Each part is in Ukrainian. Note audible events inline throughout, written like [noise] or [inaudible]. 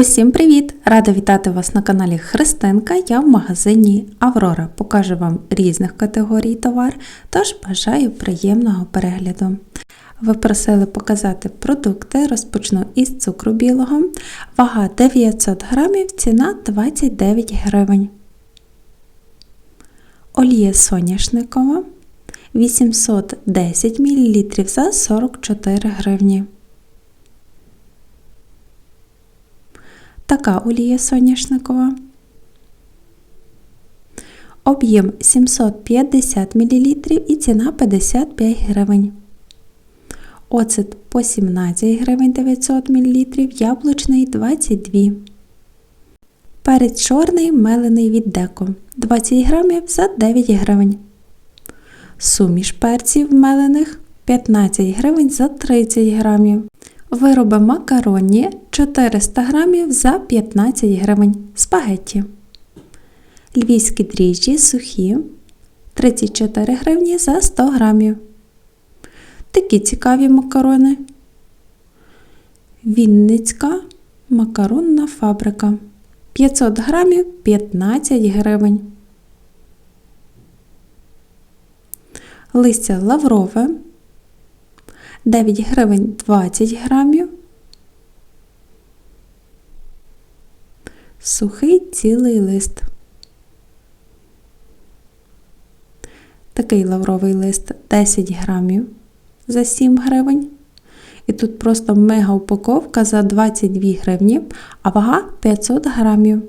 Усім привіт! Рада вітати вас на каналі Христинка. Я в магазині Аврора. Покажу вам різних категорій товар, тож бажаю приємного перегляду. Ви просили показати продукти, розпочну із цукру білого. Вага 900 грамів, ціна 29 гривень. Олія соняшникова 810 мл за 44 гривні. Така олія соняшникова. Об'єм 750 мл і ціна 55 гривень. Оцет по 17 гривень 900 мл, яблучний 22 Перець чорний мелений від деко 20 грамів за 9 гривень. Суміш перців мелених 15 гривень за 30 грамів. Вироби макаронні 400 грамів за 15 гривень. Спагетті. Львівські дріжджі сухі 34 гривні за 100 грамів. Такі цікаві макарони. Вінницька макаронна фабрика. 500 грамів 15 гривень. Листя лаврове 9 гривень 20 грамів. Сухий цілий лист. Такий лавровий лист 10 грамів за 7 гривень. І тут просто мега упаковка за 22 гривні, а вага 500 грамів.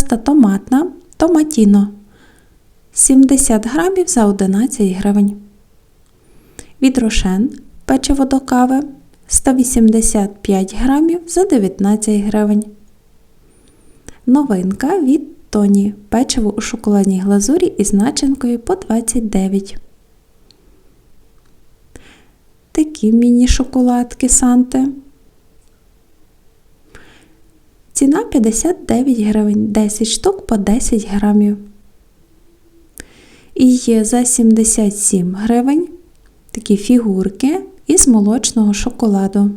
Паста томатна томатіно 70 грамів за 11 гривень. Від рошен печиво до кави 185 грамів за 19 гривень. Новинка від Тоні печиво у шоколадній глазурі із начинкою по 29. Такі міні-шоколадки Санте. Ціна 59 гривень, 10 штук по 10 грамів. І є за 77 гривень такі фігурки із молочного шоколаду.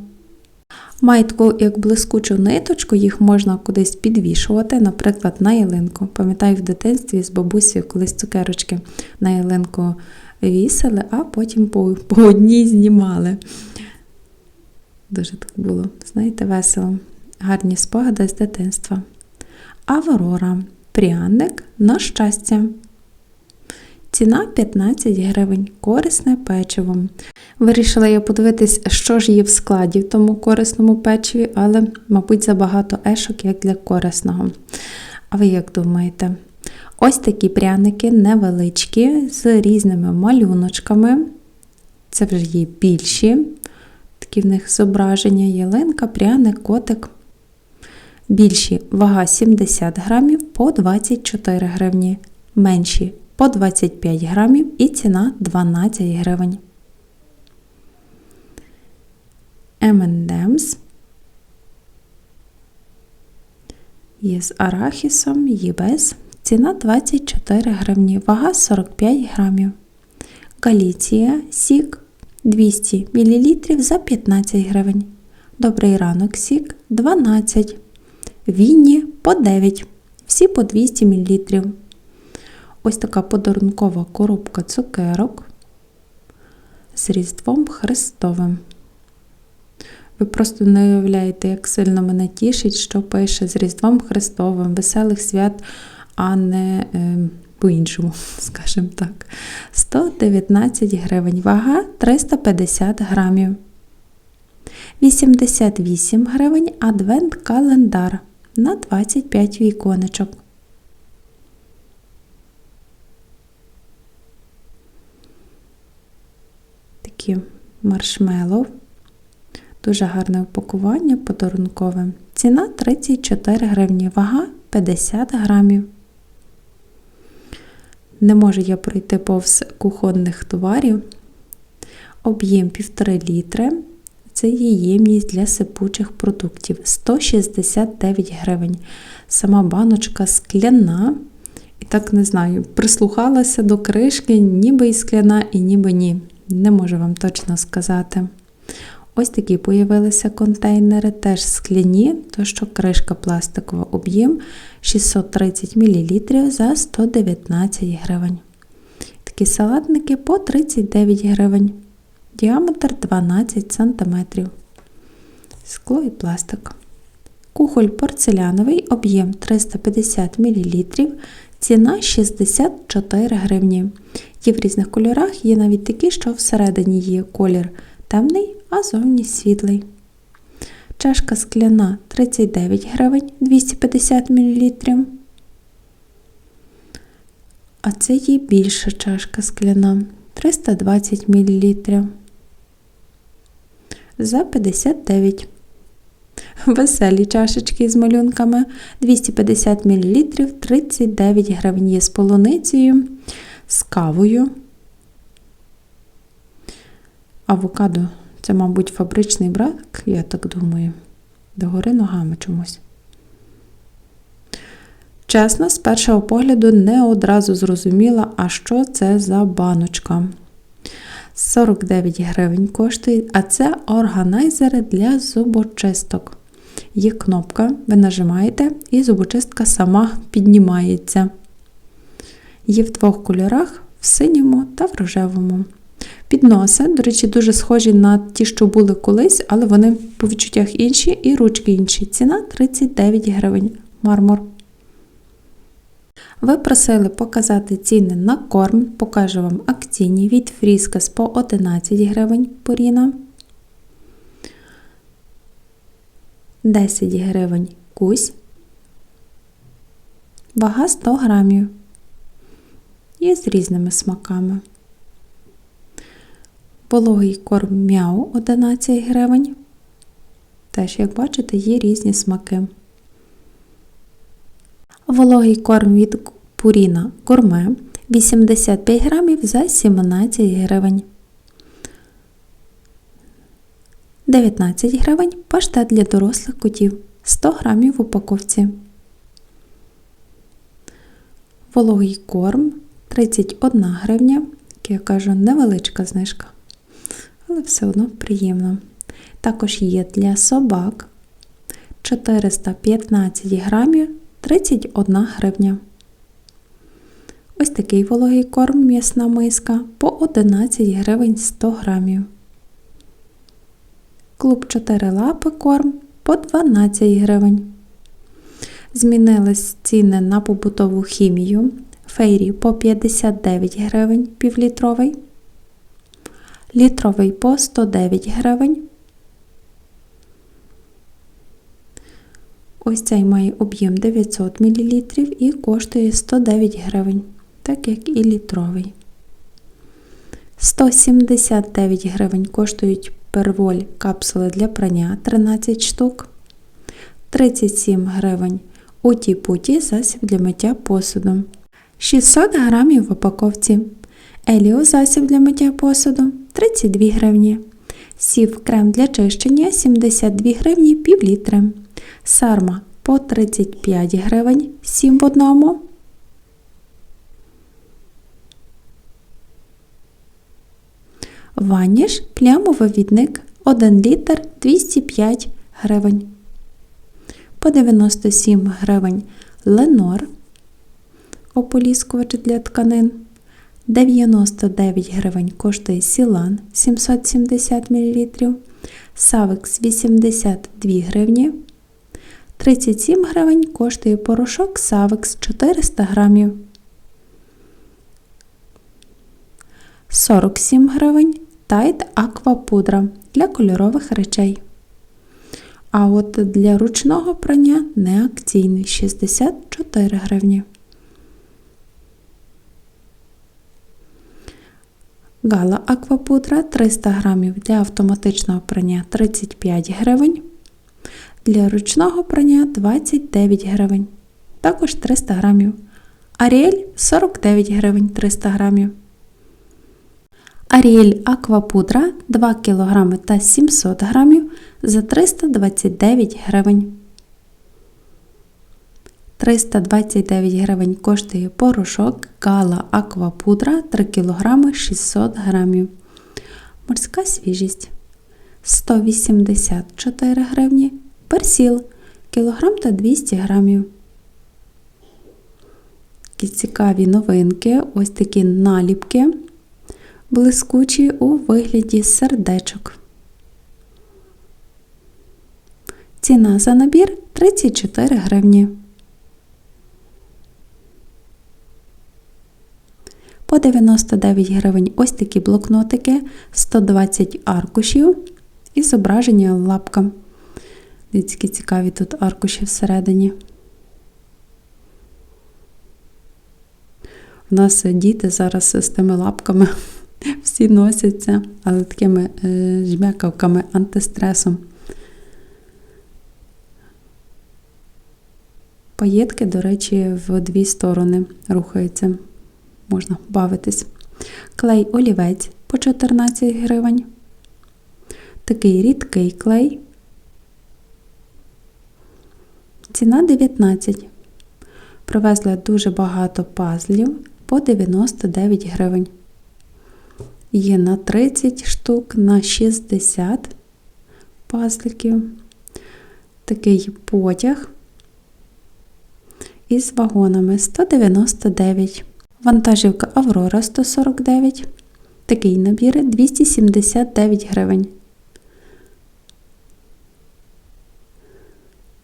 Мають таку як блискучу ниточку, їх можна кудись підвішувати, наприклад, на ялинку. Пам'ятаю, в дитинстві з бабусею колись цукерочки на ялинку вісили, а потім по, по одній знімали. Дуже так було, знаєте, весело гарні спогади з дитинства. Аврора. Пряник на щастя. Ціна 15 гривень. Корисне печиво. Вирішила я подивитись, що ж є в складі в тому корисному печиві, але, мабуть, забагато ешок, як для корисного. А ви як думаєте? Ось такі пряники невеличкі, з різними малюночками. Це вже є більші. Такі в них зображення, ялинка, пряник, котик. Більші вага 70 грамів по 24 гривні, менші по 25 грамів і ціна 12 гривень. M&M's є з арахісом, є без. Ціна 24 гривні, вага 45 грамів. Галіція сік 200 мл за 15 гривень. Добрий ранок сік 12 Вінні по 9, всі по 200 мл. Ось така подарункова коробка цукерок з Різдвом Христовим. Ви просто не уявляєте, як сильно мене тішить, що пише з Різдвом Христовим, веселих свят, а не е, по-іншому, [laughs] скажімо так. 119 гривень. Вага 350 грамів. 88 гривень адвент календар на 25 віконечок. Такі маршмеллоу. Дуже гарне упакування подарункове. Ціна 34 гривні, вага 50 грамів. Не можу я пройти повз кухонних товарів. Об'єм 1,5 літри. Це є ємність для сипучих продуктів 169 гривень. Сама баночка скляна. І так не знаю, прислухалася до кришки, ніби і скляна, і ніби ні. Не можу вам точно сказати. Ось такі появилися контейнери, теж скляні, то що кришка пластикова об'єм 630 мл за 119 гривень. Такі салатники по 39 гривень. Діаметр 12 см. Скло і пластик. Кухоль порцеляновий, об'єм 350 мл, ціна 64 гривні. Є в різних кольорах, є навіть такі, що всередині є колір темний, а зовні світлий. Чашка скляна 39 гривень 250 мл. А це є більша чашка скляна 320 мл. За 59 Веселі чашечки з малюнками 250 мл 39 гривень є з полуницею, з кавою. Авокадо це, мабуть, фабричний брак, я так думаю. Догори ногами чомусь. Чесно, з першого погляду не одразу зрозуміла, а що це за баночка. 49 гривень коштує, а це органайзери для зубочисток. Є кнопка, ви нажимаєте, і зубочистка сама піднімається. Є в двох кольорах в синьому та в рожевому. Підноси, до речі, дуже схожі на ті, що були колись, але вони по відчуттях інші і ручки інші. Ціна 39 гривень мармур. Ви просили показати ціни на корм, покажу вам акційні від Фріскас по 11 гривень поріна. 10 гривень кусь. Вага 100 грамів. І з різними смаками. Пологий корм м'яу 11 гривень. Теж, як бачите, є різні смаки. Вологий корм від Пуріна Гурме 85 грамів за 17 гривень. 19 гривень паштет для дорослих котів 100 грамів в упаковці. Вологий корм 31 гривня, як я кажу, невеличка знижка. Але все одно приємно. Також є для собак 415 грамів 31 гривня. Ось такий вологий корм м'ясна миска по 11 гривень 100 грамів. Клуб 4 лапи корм по 12 гривень. Змінились ціни на побутову хімію. Фейрі по 59 гривень півлітровий. Літровий по 109 гривень. Ось цей має об'єм 900 мл і коштує 109 гривень, так як і літровий. 179 гривень коштують перволь капсули для прання 13 штук. 37 гривень уті-путі засіб для миття посуду. 600 грамів в упаковці. Еліо засіб для миття посуду 32 гривні. Сів крем для чищення 72 гривні пів літри. Сарма по 35 гривень 7 в одному. Ваніш плямовий відник 1 літр 205 гривень. По 97 гривень Ленор ополіскувач для тканин. 99 гривень коштує Сілан 770 мл. Савекс 82 гривні. 37 гривень коштує порошок Савекс 400 грамів. 47 гривень Тайт Аквапудра для кольорових речей. А от для ручного прання не акційний 64 гривні. Гала Аквапудра 300 грамів для автоматичного прання 35 гривень. Для ручного прання 29 гривень. Також 300 грамів. Аріель 49 гривень 300 грамів. Аріель Аквапудра 2 кг та 700 грамів за 329 гривень. 329 гривень коштує порошок Гала Аквапудра 3 кг 600 грамів. Морська свіжість 184 гривні. Персіл кілограм та 200 грамів. Такі цікаві новинки, ось такі наліпки блискучі у вигляді сердечок. Ціна за набір 34 гривні. По 99 гривень ось такі блокнотики, 120 аркушів і зображення лапка. Дивіться, цікаві тут аркуші всередині. У нас діти зараз з тими лапками [laughs] всі носяться, але такими е, жмякавками антистресом. Паєтки, до речі, в дві сторони рухаються. Можна бавитись. Клей олівець по 14 гривень. Такий рідкий клей. Ціна 19. Привезли дуже багато пазлів по 99 гривень. Є на 30 штук, на 60 пазликів. Такий потяг із вагонами 199. Вантажівка Аврора 149. Такий набір 279 гривень.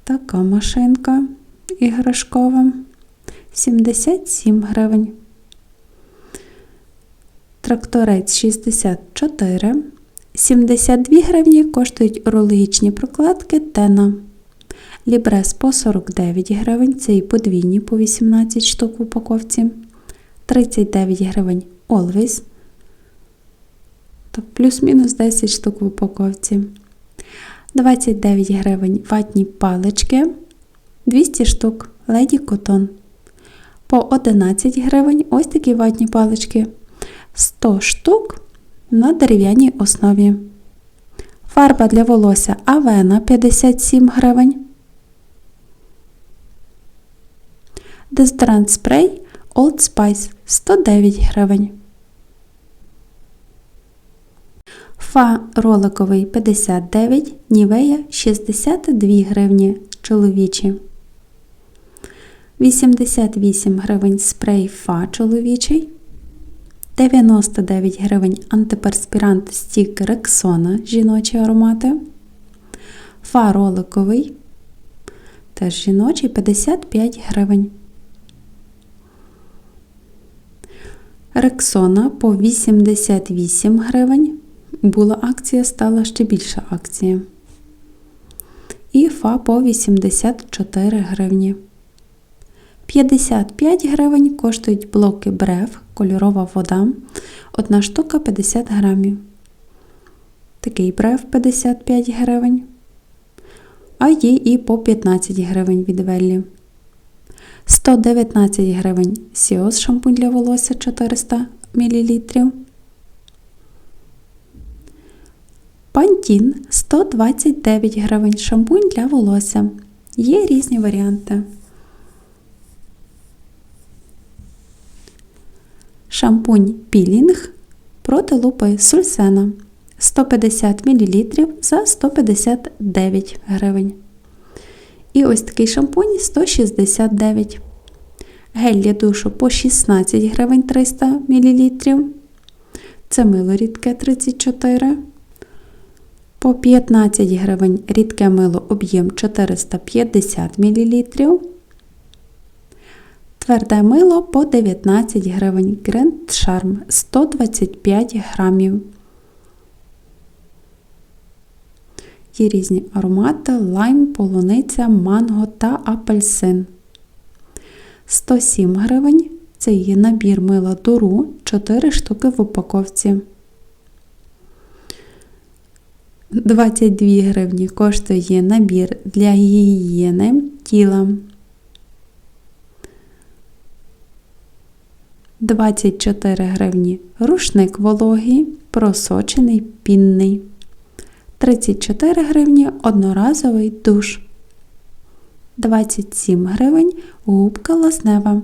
Така машинка іграшкова 77 гривень. Тракторець 64. 72 гривні коштують урологічні прокладки Тена. Лібрес по 49 гривень, це і подвійні по 18 штук в упаковці. 39 гривень Always. Плюс-мінус 10 штук в упаковці. 29 гривень ватні палички. 200 штук Lady Cotton. По 11 гривень ось такі ватні палички. 100 штук на дерев'яній основі. Фарба для волосся Авена 57 гривень. Дезодорант спрей Old Spice 109 гривень. Фа роликовий 59, Нівея 62 гривні чоловічі. 88 гривень спрей Фа чоловічий. 99 гривень антиперспірант стік Рексона жіночі аромати. Фа роликовий. Теж жіночий 55 гривень. Рексона по 88 гривень. Була акція, стала ще більша акція. І фа по 84 гривні. 55 гривень коштують блоки брев, кольорова вода. Одна штука 50 грамів. Такий брев 55 гривень. А є і по 15 гривень від Веллі. 119 гривень Сіос шампунь для волосся 400 мл. Пантін 129 гривень шампунь для волосся. Є різні варіанти. Шампунь пілінг проти лупи сульсена 150 мл за 159 гривень. І ось такий шампунь 169 Гель для душу по 16 гривень 300 мл. Це мило рідке 34 По 15 гривень рідке мило об'єм 450 мл. Тверде мило по 19 гривень Grand Charm 125 грамів. Є різні аромати, лайм, полуниця, манго та апельсин. 107 гривень. Це є набір мила дуру 4 штуки в упаковці. 22 гривні коштує набір для гігієни тіла. 24 гривні рушник вологий, просочений пінний. 34 гривні одноразовий душ. 27 гривень, губка ласнева.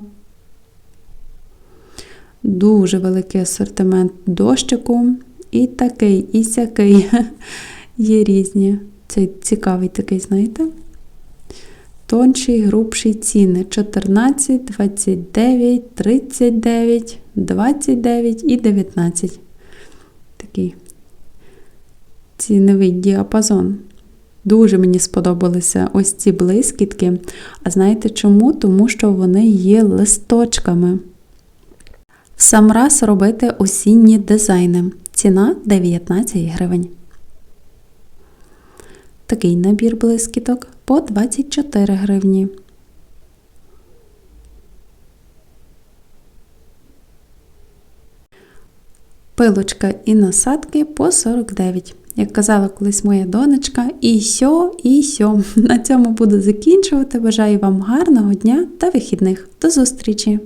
Дуже великий асортимент дощику. І такий, і сякий. Є різні. Цей цікавий такий, знаєте? Тонший, грубший ціни 14, 29, 39, 29 і 19. Такий ціновий діапазон. Дуже мені сподобалися ось ці блискітки. А знаєте чому? Тому що вони є листочками. В сам раз робити осінні дизайни. Ціна 19 гривень. Такий набір блискіток по 24 гривні. Пилочка і насадки по 49. Як казала колись моя донечка, і сьо, і сьо. [laughs] На цьому буду закінчувати. Бажаю вам гарного дня та вихідних. До зустрічі!